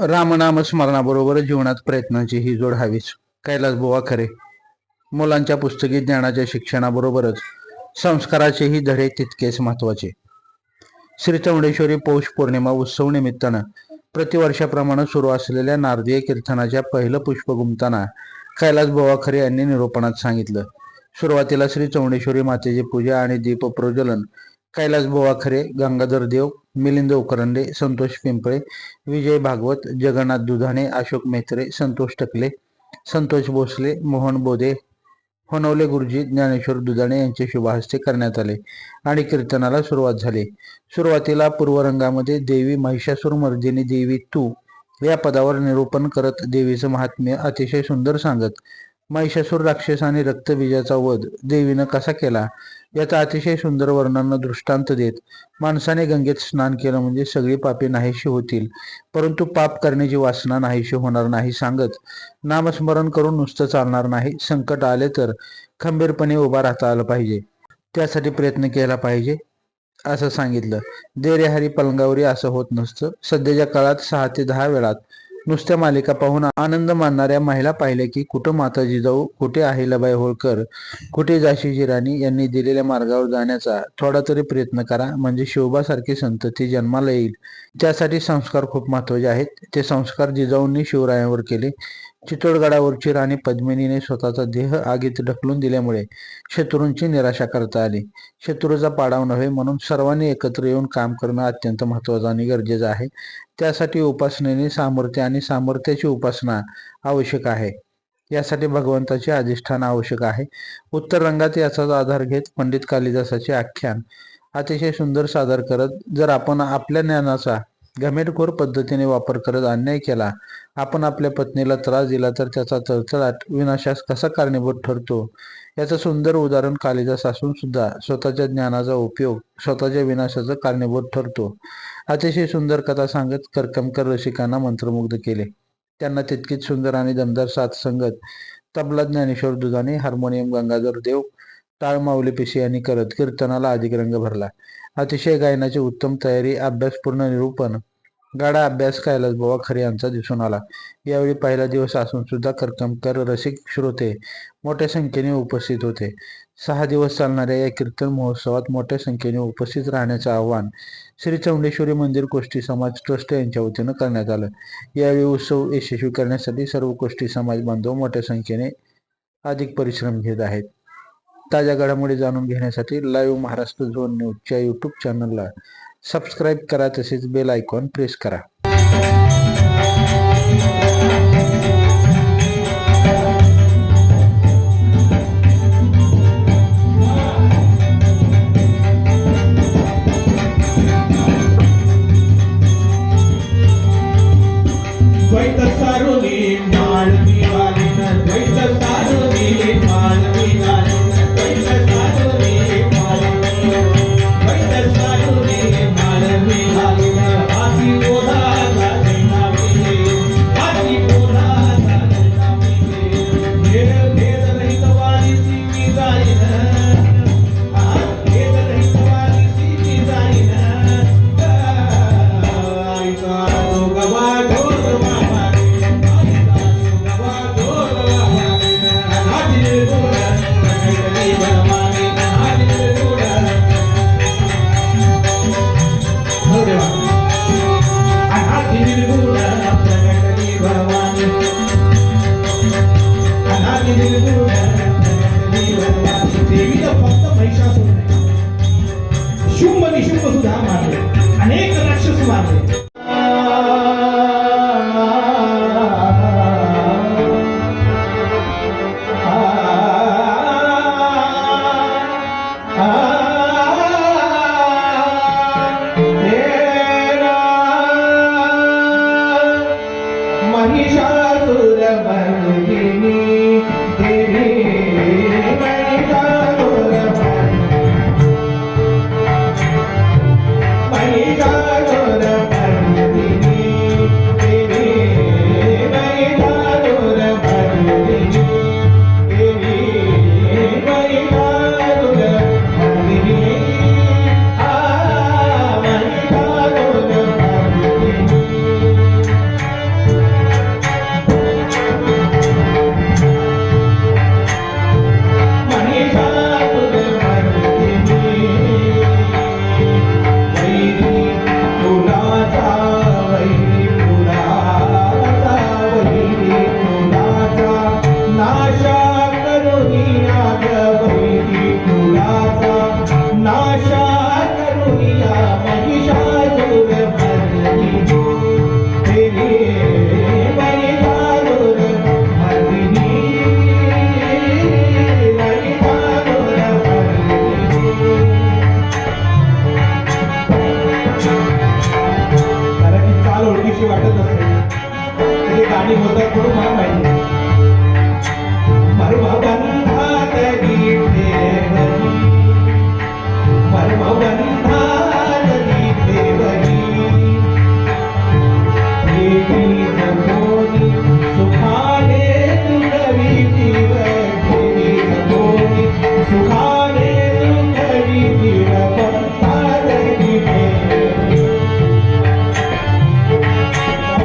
रामनाम स्मरणाबरोबर जीवनात प्रयत्नांची ही जोड हवीच. कैलास बुवा खरे. मुलांच्या पुस्तकी ज्ञानाच्या शिक्षणाबरोबरच संस्काराचेही धडे तितकेच महत्त्वाचे श्री चौंडेश्वरी पौष पौर्णिमा उत्सव निमित्तानं प्रतिवर्षाप्रमाणे सुरू असलेल्या नारदीय कीर्तनाच्या पहिलं पुष्प गुमताना कैलास बुवा खरे यांनी निरूपणात सांगितलं. सुरुवातीला श्री चौंडेश्वरी मातेची पूजा आणि दीप प्रज्वलन कैलास बोवाखरे गंगाधर देव मिलिंद उकरंडे संतोष पिंपळे विजय भागवत जगन्नाथ दुधाणे अशोक मेत्रे संतोष टकले संतोष भोसले मोहन बोधे होनवले गुरुजी ज्ञानेश्वर दुधाणे यांचे शुभहस्ते करण्यात आले आणि कीर्तनाला सुरुवात झाली. सुरुवातीला पूर्वरंगामध्ये देवी महिषासूर मर्दिनी देवी तू या पदावर निरूपण करत देवीचं महात्म्य अतिशय सुंदर सांगत महिषासूर राक्षस आणि रक्तबीजाचा वध देवीनं कसा केला? याचा अतिशय सुंदर वर्णन दृष्टांत देत. माणसाने गंगेत स्नान केलं म्हणजे सगळी पापे नाहीशी होतील. परंतु पाप करण्याची वासना नाहीशी होणार नाही सांगत. नामस्मरण करून नुसतं चालणार नाही. संकट आले तर खंबीरपणे उभा राहता आलं पाहिजे. त्यासाठी प्रयत्न केला पाहिजे. असं सांगितलं. देरेहारी पलंगावरी असं होत नसतं. सध्याच्या काळात सहा ते दहा वेळात नुसत्या मालिका पाहून आनंद मानणाऱ्या महिला पाहिल्या की कुठं माता जिजाऊ कुठे आहे लबाई होळकर कुठे झाशीजी राणी यांनी दिलेल्या मार्गावर जाण्याचा थोडा तरी प्रयत्न करा. म्हणजे शिवबासारखी संतती जन्माला येईल. त्यासाठी संस्कार खूप महत्त्वाचे आहेत. ते संस्कार जिजाऊंनी शिवरायांवर केले. चितोडगडावरची राणी पद्मिनीने स्वतःचा देह आगीत ढकलून दिल्यामुळे शत्रूंची निराशा करता आली. शत्रूचा पाडाव नव्हे म्हणून सर्वांनी एकत्र येऊन काम करणं अत्यंत महत्वाचं आणि गरजेचं आहे. त्यासाठी उपासनेने सामर्थ्य आणि सामर्थ्याची उपासना आवश्यक आहे. यासाठी भगवंताचे अधिष्ठान आवश्यक आहे. उत्तर रंगात याचाच आधार घेत पंडित कालिदासाचे आख्यान अतिशय सुंदर सादर करत जर आपण आपल्या ज्ञानाचा घमेरखोर पद्धतीने वापर करत अन्याय केला. आपण आपल्या पत्नीला त्रास दिला तर त्याचा चळचळाट विनाशास कसा कारणीभूत ठरतो? याचं सुंदर उदाहरण कालिदास असून सुद्धा स्वतःच्या ज्ञानाचा उपयोग स्वतःच्या विनाशाचं कारणीभूत ठरतो. अतिशय सुंदर कथा सांगत करकमकर रसिकांना मंत्रमुग्ध केले. त्यांना तितकीच सुंदर आणि दमदार साथ संगत तबला ज्ञानेश्वर दुधाने हार्मोनियम गंगाधर देव टाळ माऊली पेशी यांनी करत कीर्तनाला अधिक रंग भरला. अतिशय गायनाची उत्तम तयारी अभ्यासपूर्ण निरूपण. गाडा अभ्यास कैलास बाबा खरे यांचा दिसून आला. यावेळी पहिला दिवस असून सुद्धा करकमकर रसिक श्रोते मोठ्या संख्येने उपस्थित होते. सहा दिवस चालणाऱ्या या कीर्तन महोत्सवात मोठ्या संख्येने उपस्थित राहण्याचं आवाहन श्री चौंडेश्वरी मंदिर गोष्टी समाज ट्रस्ट यांच्या वतीनं करण्यात आलं. यावेळी उत्सव यशस्वी करण्यासाठी सर्व गोष्टी समाज बांधव मोठ्या संख्येने अधिक परिश्रम घेत आहेत. ताज्या घडामोडी जाणून घेण्यासाठी लाईव्ह महाराष्ट्र झोन न्यूजच्या यूट्यूब चॅनलला सबस्क्राईब करा तसेच बेल आयकॉन प्रेस करा. महिषासुर मर्दिनी भेटत असेल. तिथे गाणी होतात म्हणून मला